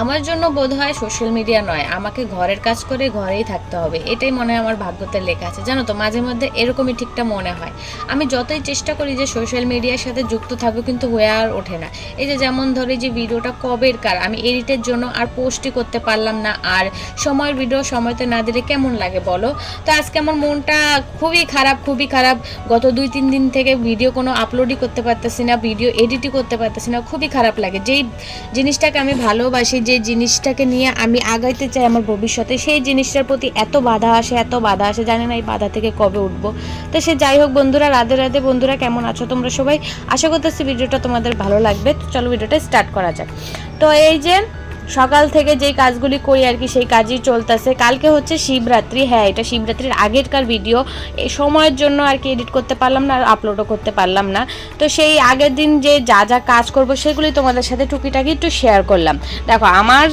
আমার জন্য বোধ হয় সোশ্যাল মিডিয়া নয়। আমাকে ঘরের কাজ করে ঘরেই থাকতে হবে। এটাই মনে হয় আমার ভাগ্যতে লেখা আছে। জানো তো, মাঝে মধ্যে এরকমই ঠিকটা মনে হয়। আমি যতই চেষ্টা করি যে সোশ্যাল মিডিয়ার সাথে যুক্ত থাকব, কিন্তু হয়ে আর ওঠে না। এই যে যেমন ধরে যে ভিডিওটা কবের কার, আমি এডিটের জন্য আর পোস্টই করতে পারলাম না। আর সময়ের ভিডিও সময়তে না দিলে কেমন লাগে বলো? তো আজকে আমার মনটা খুবই খারাপ খুবই খারাপ। গত দুই, তিন দিন থেকে ভিডিও কোনো আপলোডই করতে পারতেছি না ভিডিও এডিটই করতে পারতেছি না। খুবই খারাপ লাগে। যেই জিনিসটাকে আমি ভালোবাসি যে জিনিসটাকে নিয়ে আমি আগাইতে চাই আমার ভবিষ্যতে, সেই জিনিসটার প্রতি এত বাধা আসে, এত বাধা আসে, জানি না এই বাধা থেকে কবে উঠবো। তো সে যাই হোক বন্ধুরা, রাধে রাধে বন্ধুরা, কেমন আছো তোমরা সবাই? আশা করতেছি ভিডিওটা তোমাদের ভালো লাগবে। তো চলো ভিডিওটা স্টার্ট করা যাক। তো এই যে সকাল থেকে যেই কাজগুলি করি আর কি, সেই কাজই চলতেছে। কালকে হচ্ছে শিবরাত্রি হ্যাঁ এটা শিবরাত্রির আগেরকার ভিডিও এই সময়ের জন্য আর কি এডিট করতে পারলাম না, আর আপলোডও করতে পারলাম না। তো সেই আগের দিন যে যা যা কাজ করব, সেগুলি তোমাদের সাথে টুকিটাকি একটু শেয়ার করলাম। দেখো, আমার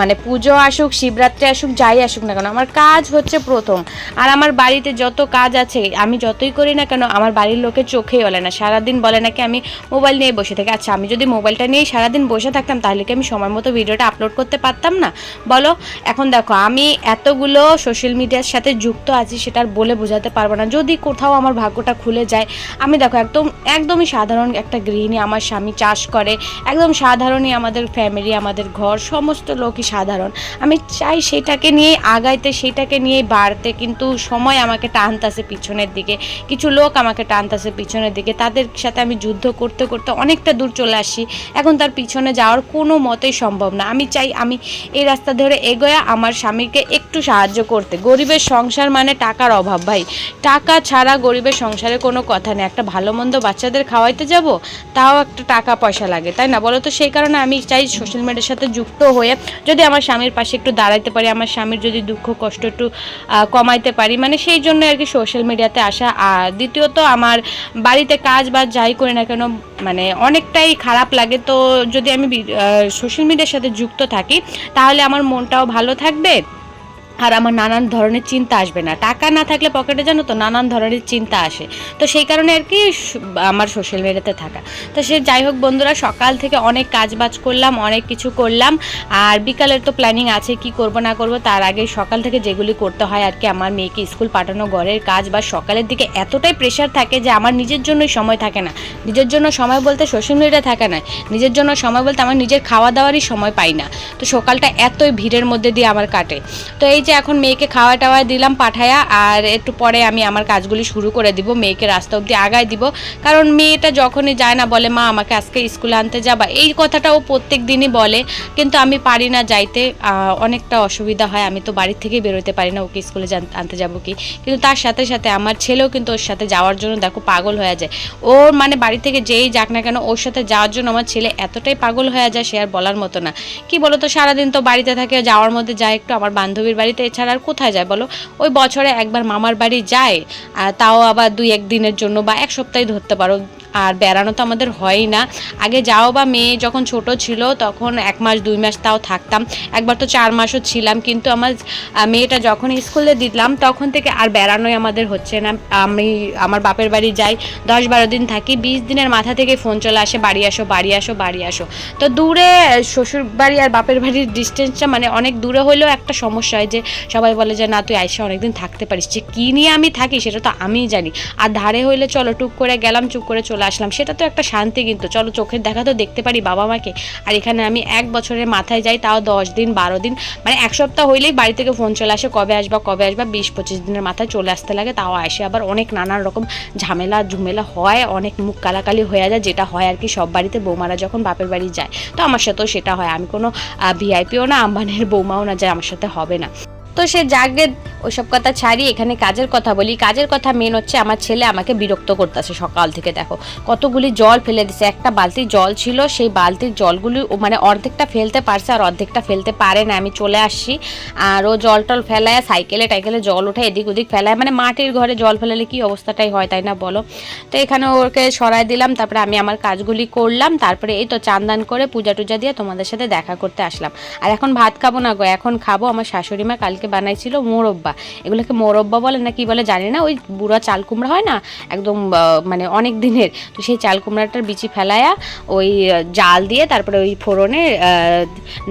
মানে পুজো আসুক, শিবরাত্রি আসুক, যাই আসুক না কেন, আমার কাজ হচ্ছে প্রথম। আর আমার বাড়িতে যত কাজ আছে, আমি যতই করি না কেন, আমার বাড়ির লোকে চোখেই বলে না। সারাদিন বলে নাকি আমি মোবাইল নিয়ে বসে থাকি। আচ্ছা আমি যদি মোবাইলটা নিয়ে সারাদিন বসে থাকতাম, তাহলে কি আমি সময় মতো ভিডিওটা আপলোড করতে পারতাম না। বলো, এখন দেখো, আমি এতগুলো সোশ্যাল মিডিয়ার সাথে যুক্ত আছি সেটা আর বলে বোঝাতে পারব না। যদি কোথাও আমার ভাগ্যটা খুলে যায়, আমি দেখো, একদম, একদমই সাধারণ একটা গৃহিণী, আমার স্বামী চাষ করে, একদম সাধারণই আমাদের ফ্যামিলি আমাদের ঘর, সমস্ত লোকই সাধারণ। আমি চাই সেটাকে নিয়ে আগাইতে, সেটাকে নিয়ে বাড়তে, কিন্তু সময় আমাকে টানতাছে পিছনের দিকে। কিছু লোক আমাকে টানতাছে পিছনের দিকে। তাদের সাথে আমি যুদ্ধ করতে করতে অনেকটা দূর চলে আসি। এখন তার পিছনে যাওয়ার কোনো মতেই সম্ভব না। আমি চাই আমি এই রাস্তা ধরে এগোয়া আমার স্বামীকে একটু সাহায্য করতে। গরিবের সংসার মানে টাকার অভাব ভাই। টাকা ছাড়া গরিবের সংসারে কোনো কথা নেই। একটা ভালো মন্দ বাচ্চাদের খাওয়াইতে যাব, তাও একটা টাকা পয়সা লাগে, তাই না? বলো তো, সেই কারণে আমি চাই সোশ্যাল মিডিয়ার সাথে যুক্ত হয়ে যদি আমার স্বামীর পাশে একটু দাঁড়াইতে পারি, আমার স্বামীর যদি দুঃখ, কষ্ট একটু কমাইতে পারি মানে সেই জন্য আর কি সোশ্যাল মিডিয়াতে আসা। আর দ্বিতীয়ত আমার বাড়িতে কাজ বাজ যাই করি না কেন মানে অনেকটাই খারাপ লাগে। তো যদি আমি সোশ্যাল মিডিয়ার সাথে যুক্ত থাকি তাহলে আমার মনটাও ভালো থাকবে। আর আমার নানান ধরনের চিন্তা আসবে না। টাকা না থাকলে পকেটে জানো তো নানান ধরনের চিন্তা আসে। তো সেই কারণে আর কি আমার সোশ্যাল মিডিয়াতে থাকা। তো সে যাই হোক বন্ধুরা, সকাল থেকে অনেক কাজ বাজ করলাম, অনেক কিছু করলাম। আর বিকালের তো প্ল্যানিং আছে, কি করব না করব তার আগে সকাল থেকে যেগুলি করতে হয় আর কি আমার মেয়েকে স্কুল পাঠানো, ঘরের কাজ বা সকালের দিকে এতটাই প্রেশার থাকে যে আমার নিজের জন্যই সময় থাকে না। নিজের জন্য সময় বলতে সোশ্যাল মিডিয়া থাকে না নিজের জন্য সময় বলতে আমার নিজের খাওয়া দাওয়ারই সময় পাই না। তো সকালটা এতই ভিড়ের মধ্যে দিয়ে আমার কাটে। তো এই যে এখন মেয়েকে খাওয়া টাওয়া দিলাম পাঠায়া, আর একটু পরে আমি আমার কাজগুলি শুরু করে দিব, মেয়েকে রাস্তা অবধি আগায় দিব। কারণ মেয়েটা যখনই যায় না বলে, মা, আমাকে আজকে স্কুলে আনতে যাবা? এই কথাটা ও প্রত্যেক দিনই বলে, কিন্তু আমি পারি না যাইতে। অনেকটা অসুবিধা হয়, আমি তো বাড়ির থেকেই বেরোতে পারি না, ওকে স্কুলে আনতে যাব কি? কিন্তু তার সাথে সাথে আমার ছেলেও কিন্তু ওর সাথে যাওয়ার জন্য দেখো পাগল হয়ে যায়। ওর মানে বাড়ি থেকে যেই যাক না কেন, ওর সাথে যাওয়ার জন্য আমার ছেলে এতটাই পাগল হয়ে যায়, সে আর বলার মতো না। কি বলো তো সারাদিন তো বাড়িতে থাকে, যাওয়ার মধ্যে যায় একটু, আমার বান্ধবীর বাড়িতে এছাড়া আর কোথায় যায় বলো? ওই বছরে একবার মামার বাড়ি যায় তাও আবার দুই এক দিনের জন্য বা এক সপ্তাহে ধরতে পারো। আর বেড়ানো তো আমাদের হয়ই না। আগে যাও বা মেয়ে যখন ছোট ছিল, তখন এক মাস, দুই মাস তাও থাকতাম। একবার তো চার মাসও ছিলাম, কিন্তু আমার মেয়েটা যখন স্কুলে দিলাম তখন থেকে আর বেড়ানোই আমাদের হচ্ছে না। আমি, আমার বাপের বাড়ি যাই, দশ বারো দিন থাকি, বিশ দিনের মাথা থেকে ফোন চলে আসে, বাড়ি আসো বাড়ি আসো বাড়ি আসো। তো দূরে শ্বশুর বাড়ি আর বাপের বাড়ির ডিস্টেন্সটা মানে অনেক দূরে হলেও একটা সমস্যা হয় যে, সবাই বলে যে, না, তুই আইসা অনেকদিন থাকতে পারিস। যে, কী নিয়ে আমি থাকি, সেটা তো আমিই জানি। আর ধারে হইলে চলো, টুক করে গেলাম চুপ করে চলে আসলাম। সেটা তো একটা শান্তি কিন্তু। চলো চোখের দেখা তো দেখতে পারি বাবা মাকে। আর এখানে আমি এক বছরের মাথায় যাই, তাও দশ দিন, বারো দিন। মানে এক সপ্তাহ হইলেই বাড়ি থেকে ফোন চলে আসে, কবে আসবা কবে আসবা, বিশ, পঁচিশ দিনের মাথায় চলে আসতে লাগে, তাও আসে। আবার অনেক নানান রকম ঝামেলা, ঝুমেলা হয়, অনেক মুখ কালাকালি হয়ে যায়, যেটা হয় আর কি সব বাড়িতে। বৌমারা যখন বাপের বাড়ি যায়, তো আমার সাথেও সেটা হয়। আমি কোনো ভিআইপিও না, আম্বানির বৌমাও না, যে আমার সাথে হবে না। তো সে জাগে ওইসব কথা ছাড়ি এখানে কাজের কথা বলি। কাজের কথা মেন হচ্ছে আমার ছেলে আমাকে বিরক্ত করতেছে সকাল থেকে, দেখো। কতগুলি জল ফেলে দিছে। একটা বালতি জল ছিল, সেই বালতির জলগুলি মানে অর্ধেকটা ফেলতে পারছে আর অর্ধেকটা ফেলতে পারে না। আমি চলে আসছি আর ও জল টল ফেলায়, সাইকেলে টাইকেলে জল ওঠে এদিক ওদিক ফেলায়। মানে মাটির ঘরে জল ফেলালে কি অবস্থাটাই হয় তাই না বলো? তো এখানে ওকে সরাই দিলাম, তারপরে আমি আমার কাজগুলি করলাম। তারপরে এই তো চান্দান করে পূজা টুজা দিয়ে তোমাদের সাথে দেখা করতে আসলাম। আর এখন ভাত খাব না গো, এখন খাব। আমার শাশুড়ি মা কালকে কালকে বানাইছিল মোরব্বা। এগুলোকে মোরব্বা বলে না কি বলে জানি না, ওই বুড়া চাল কুমড়া হয় না? একদম মানে অনেক দিনের। তো সেই চাল কুমড়াটার বিচি ফেলায়া ওই জাল দিয়ে তারপরে ওই ফোড়নে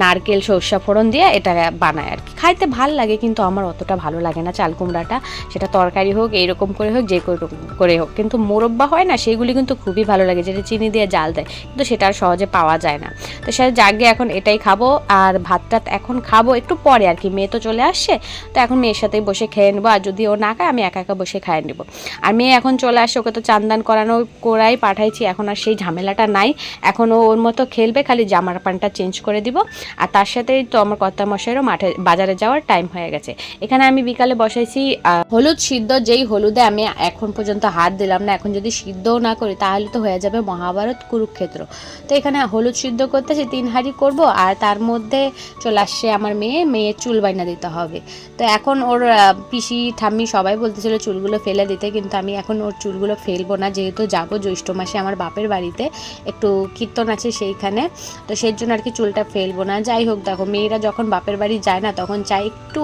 নারকেল, সর্ষা ফোড়ন দিয়ে এটা বানায় আর কি। খাইতে ভালো লাগে কিন্তু আমার অতটা ভালো লাগে না চাল কুমড়াটা। সেটা তরকারি হোক, এইরকম করে হোক, যে করে হোক। কিন্তু মোরব্বা হয় না সেইগুলি কিন্তু খুবই ভালো লাগে, যেটা চিনি দিয়ে জাল দেয়। কিন্তু সেটা আর সহজে পাওয়া যায় না। তো সে জাগে এখন এটাই খাব। আর ভাতটা এখন খাব একটু পরে আর কি, মেয়ে তো চলে আসছে তো এখন মেয়ের সাথেই বসে খেয়ে নেব। আর যদি ও না খায়, আমি একা একা বসে খাইয়ে নেব। আর মেয়ে এখন চলে আসে, ওকে তো চান্দান করানো করাই পাঠাইছি, এখন আর সেই ঝামেলাটা নাই। এখন ও ওর মতো খেলবে, খালি জামার প্যান্টটা চেঞ্জ করে দিব। আর তার সাথেই তো আমার কর্তা মশাইরও মাঠে, বাজারে যাওয়ার টাইম হয়ে গেছে। এখানে আমি বিকালে বসাইছি হলুদ সিদ্ধ, যেই হলুদে আমি এখন পর্যন্ত হাত দিলাম না, এখন যদি সিদ্ধও না করি, তাহলে তো হয়ে যাবে মহাভারত কুরুক্ষেত্র। তো এখানে হলুদ সিদ্ধ করতেছি, তিন হাঁড়ি করব, আর তার মধ্যে চলে আসছে আমার মেয়ে, মেয়ের চুল বাইনা দিতে হবে। তো এখন ওর পিসি, ঠাম্মি সবাই বলতেছিল চুলগুলো ফেলে দিতে, কিন্তু আমি এখন ওর চুলগুলো ফেলব না, যেহেতু যাব জ্যৈষ্ঠ মাসে আমার বাপের বাড়িতে। একটু কীর্তন আছে সেইখানে, তো সেই জন্য আর কি চুলটা ফেলব না। যাই হোক, দেখো, মেয়েরা যখন বাপের বাড়ি যায় না, তখন চাই একটু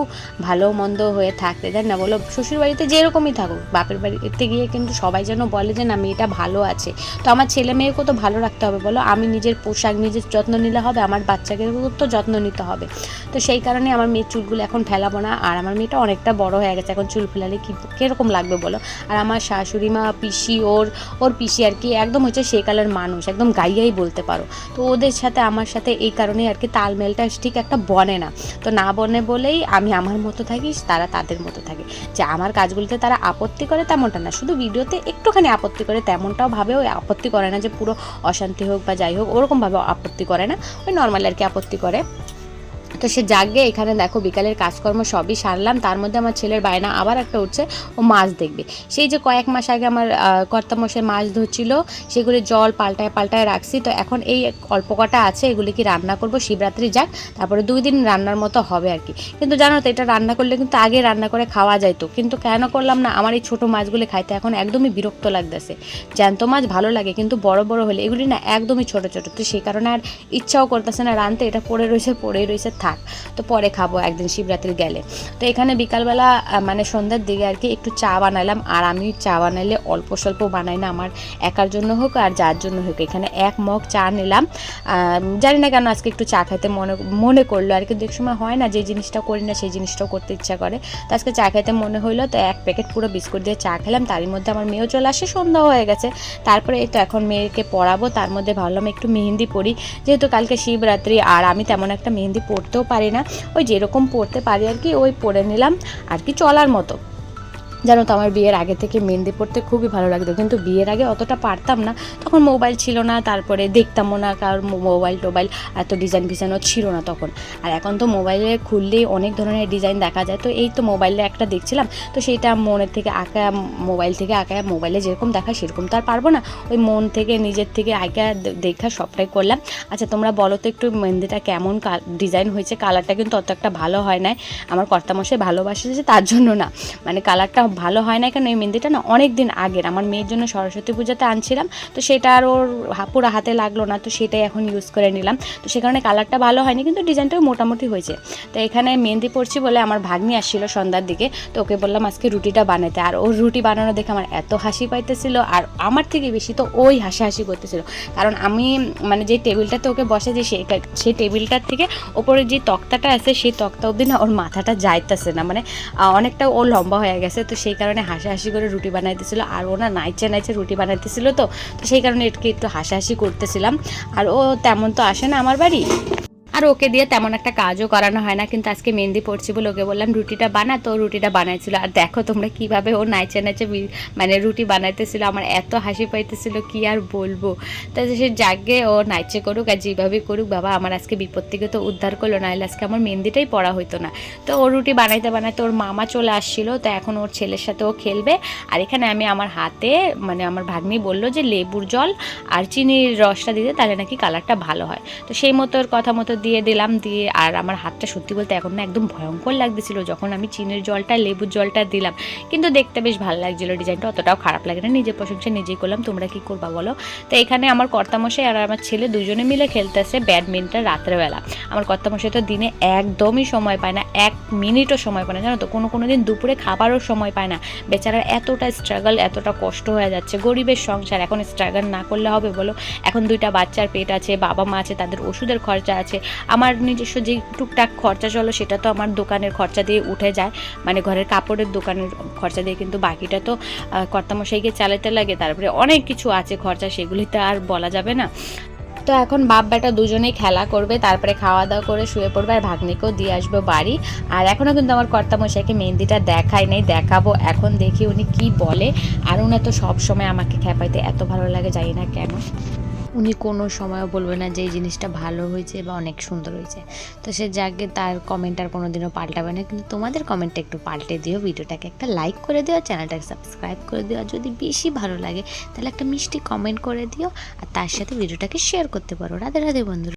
ভালো মন্দ হয়ে থাকতে। তাই না, বলো, শ্বশুর বাড়িতে যেরকমই থাকুক, বাপের বাড়িতে গিয়ে কিন্তু সবাই যেন বলে যে, না, মেয়েটা ভালো আছে। তো আমার ছেলে মেয়েকেও তো ভালো রাখতে হবে, বলো। আমি নিজের পোশাক, নিজের যত্ন নিলে হবে, আমার বাচ্চাকে তো যত্ন নিতে হবে। তো সেই কারণে আমার মেয়ের চুলগুলো এখন ফেলাবো না। আর আমার মেয়েটা অনেকটা বড় হয়ে গেছে, এখন চুল ফেলালে কি কীরকম লাগবে বলো? আর আমার শাশুড়ি মা, পিসি, ওর ওর পিসি আর কি একদম হচ্ছে সেই কালার মানুষ, একদম গাইয়াই বলতে পারো। তো ওদের সাথে, আমার সাথে এই কারণে আর কি তালমেলটা ঠিক একটা বনে না। তো না বনে বলেই আমি আমার মতো থাকি, তারা তাদের মতো থাকে। যে আমার কাজগুলিতে তারা আপত্তি করে তেমনটা না, শুধু ভিডিওতে একটুখানি আপত্তি করে, তেমনটাও ভাবে ওই আপত্তি করে না যে পুরো অশান্তি হোক বা যাই হোক ওরকমভাবে আপত্তি করে না। ওই নর্মাল আর কি আপত্তি করে। তো সে জাগে, এখানে দেখো বিকালের কাজকর্ম সবই সারলাম, তার মধ্যে আমার ছেলের বায়না আবার একটা উঠছে, ও মাছ দেখবে। সেই যে কয়েক মাস আগে আমার কর্তামশাই মাছ ধরছিল, সেগুলি জল পাল্টায় পাল্টায় রাখছি, তো এখন এই অল্প কটা আছে, এগুলি কি রান্না করব? শিবরাত্রি যাক, তারপরে দুই দিন রান্নার মতো হবে আর কি। কিন্তু জানো তো, এটা রান্না করলে কিন্তু আগে রান্না করে খাওয়া যাইতো কিন্তু কেন করলাম না, আমার এই ছোটো মাছগুলি খাইতে এখন একদমই বিরক্ত লাগতেছে। জ্যান্ত মাছ ভালো লাগে, কিন্তু বড় বড় হলে এগুলি না একদমই ছোট ছোট, তো সেই কারণে আর ইচ্ছাও করতেছে না রানতে এটা পড়ে রয়েছে পড়েই রয়েছে থাক, তো পরে খাব, একদিন শিবরাত্রি গেলে। তো এখানে বিকালবেলা মানে সন্ধ্যার দিকে আর কি একটু চা বানালাম আর আমি চা বানাইলে অল্প স্বল্প বানাই না, আমার একার জন্য হোক আর যার জন্য হোক। এখানে এক মগ চা নিলাম। জানি না কেন আজকে একটু চা খাইতে মনে মনে করল আর কি এক সময় হয় না যে জিনিসটা করি না, সেই জিনিসটাও করতে ইচ্ছা করে। তো আজকে চা খাইতে মনে হইল, তো এক প্যাকেট পুরো বিস্কুট দিয়ে চা খেলাম, তারই মধ্যে আমার মেয়েও চলে আসে সন্ধ্যা হয়ে গেছে। তারপরে এই তো এখন মেয়েকে পড়াবো, তার মধ্যে ভাবলাম একটু মেহেন্দি পড়ি যেহেতু কালকে শিবরাত্রি, আর আমি তেমন একটা মেহেন্দি পড়তেও পারি না। ওই যেরকম পড়তে পারি আর কি, ওই পড়ে নিলাম আর কি চলার মতো। জানো তো, আমার বিয়ের আগে থেকে মেহেন্দি পড়তে খুবই ভালো লাগতো, কিন্তু বিয়ের আগে অতটা পারতাম না। তখন মোবাইল ছিল না, তারপরে দেখতামও না কারণ মোবাইল টোবাইল এত ডিজাইন ফিজাইনও ছিল না তখন। আর এখন তো মোবাইলে খুললেই অনেক ধরনের ডিজাইন দেখা যায়, তো এই তো মোবাইলে একটা দেখছিলাম, তো সেইটা মনের থেকে আঁকা মোবাইল থেকে আঁকা মোবাইলে যেরকম দেখা সেরকম তো আর পারব না। ওই মন থেকে, নিজের থেকে আঁকা দেখা সবটাই করলাম। আচ্ছা তোমরা বলো তো একটু মেহেন্দিটা কেমন ডিজাইন হয়েছে? কালারটা কিন্তু অত একটা ভালো হয় না আমার কর্তামশাই ভালোবাসেছে তার জন্য না। মানে কালারটা ভালো হয় না কেন? এই মেহেন্দিটা না অনেক দিন আগের। আমার মেয়ের জন্য সরস্বতী পূজাতে আনছিলাম। তো সেটা আর ওর পুরো হাতে লাগল না, তো সেটাই এখন ইউজ করে নিলাম। তো সে কারণে কালারটা ভালো হয়নি, কিন্তু ডিজাইনটাও মোটামুটি হয়েছে। তো এখানে মেহেন্দি পড়ছি বলে আমার ভাগ্নি আসছিল সন্ধ্যার দিকে। তো ওকে বললাম, আজকে রুটিটা বানাতে। আর ওর রুটি বানানো দেখে আমার এত হাসি পাইতেছিল, আর আমার থেকে বেশি তো ওই হাসি হাসি করতেছিল। কারণ আমি মানে যে টেবিলটাতে ওকে বসে যে সেই টেবিলটার থেকে ওপরে যে তক্তাটা আছে, সেই তক্তা অবধি না ওর মাথাটা যাইতেছে না। মানে অনেকটা ও লম্বা হয়ে গেছে। তো সেই কারণে হাসাহাসি করে রুটি বানাইতেছিল আর ও না নাইচে নাইচে রুটি বানাইতেছিল তো সেই কারণে একটু হাসাহাসি করতেছিলাম। আর ও তেমন তো আসে না আমার বাড়ি। আর ওকে দিয়ে তেমন একটা কাজও করানো হয় না, কিন্তু আজকে মেহেন্দি পড়ছি বলে ওকে বললাম, রুটিটা বানা। তো রুটিটা বানাইছিল। আর দেখো তোমরা কীভাবে ও নাচে নাচে মানে রুটি বানাইতেছিল, আমার এত হাসি পাইতেছিল, কি আর বলব? তো সে জাগে ও নাচে করুক আর যেভাবে করুক, বাবা, আমার আজকে বিপদ থেকে তো উদ্ধার করল নাহলে আজকে আমার মেহেন্দিটাই পড়া হইতো না। তো ও রুটি বানাইতে বানাইতে ওর মামা চলে আসছিল, তো এখন ওর ছেলের সাথে ও খেলবে। আর এখানে আমি আমার হাতে মানে আমার ভাগ্নি বলল যে লেবুর জল আর চিনির রসটা দিতে, তাহলে নাকি কালারটা ভালো হয়। তো সেই মতো ওর কথা মতো দিয়ে দিলাম দিয়ে, আর আমার হাতটা সত্যি বলতে এখন না একদম ভয়ঙ্কর লাগতেছিল যখন আমি চিনের জলটা, লেবুর জলটা দিলাম। কিন্তু দেখতে বেশ ভালো লাগছিল, ডিজাইনটা অতটাও খারাপ লাগে না নিজের প্রশংসা নিজেই করলাম, তোমরা কি করবা বলো? তো এখানে আমার কর্তামশাই আর আমার ছেলে দুজনে মিলে খেলতেছে ব্যাডমিন্টন রাত্রেবেলা। আমার কর্তামশাই তো দিনে একদমই সময় পায় না, এক মিনিটও সময় পায় না, জানো তো? কোনো কোনো দিন দুপুরে খাবারও সময় পায় না। বেচারার এতটা স্ট্রাগল এতটা কষ্ট হয়ে যাচ্ছে, গরিবের সংসার, এখন স্ট্রাগল না করলে হবে বলো? এখন দুইটা বাচ্চার পেট আছে, বাবা মা আছে, তাদের ওষুধের খরচা আছে আমার নিজস্ব যে টুকটাক খরচা চলো, সেটা তো আমার দোকানের খরচা দিয়ে উঠে যায়। মানে ঘরের কাপড়ের দোকানের খরচা দিয়ে কিন্তু বাকিটা তো কর্তামশাইকে চালাতে লাগে। তারপরে অনেক কিছু আছে খরচা, সেগুলি তো আর বলা যাবে না। তো এখন বাপ বেটা দুজনেই খেলা করবে, তারপরে খাওয়া দাওয়া করে শুয়ে পড়বে আর ভাগ্নিকেও দিয়ে আসব বাড়ি। আর এখনও কিন্তু আমার কর্তামশাইকে মেহেন্দিটা দেখাই নেই, দেখাবো। এখন দেখি উনি কি বলে। আর উনি তো সব সময় আমাকে খেপাইতে এত ভালো লাগে, জানি না কেন। উনি কোনো সময়ও বলবে না যে এই জিনিসটা ভালো হয়েছে বা অনেক সুন্দর হয়েছে। তো সে যাকে তার কমেন্ট আর কোনো দিনও পাল্টাবে না। কিন্তু তোমাদের কমেন্টটা একটু পাল্টে দিও, ভিডিওটাকে একটা লাইক করে দিও চ্যানেলটাকে সাবস্ক্রাইব করে দিও। আর যদি বেশি ভালো লাগে, তাহলে একটা মিষ্টি কমেন্ট করে দিও। আর তার সাথে ভিডিওটাকে শেয়ার করতে পারো। রাধে রাধে বন্ধুরা।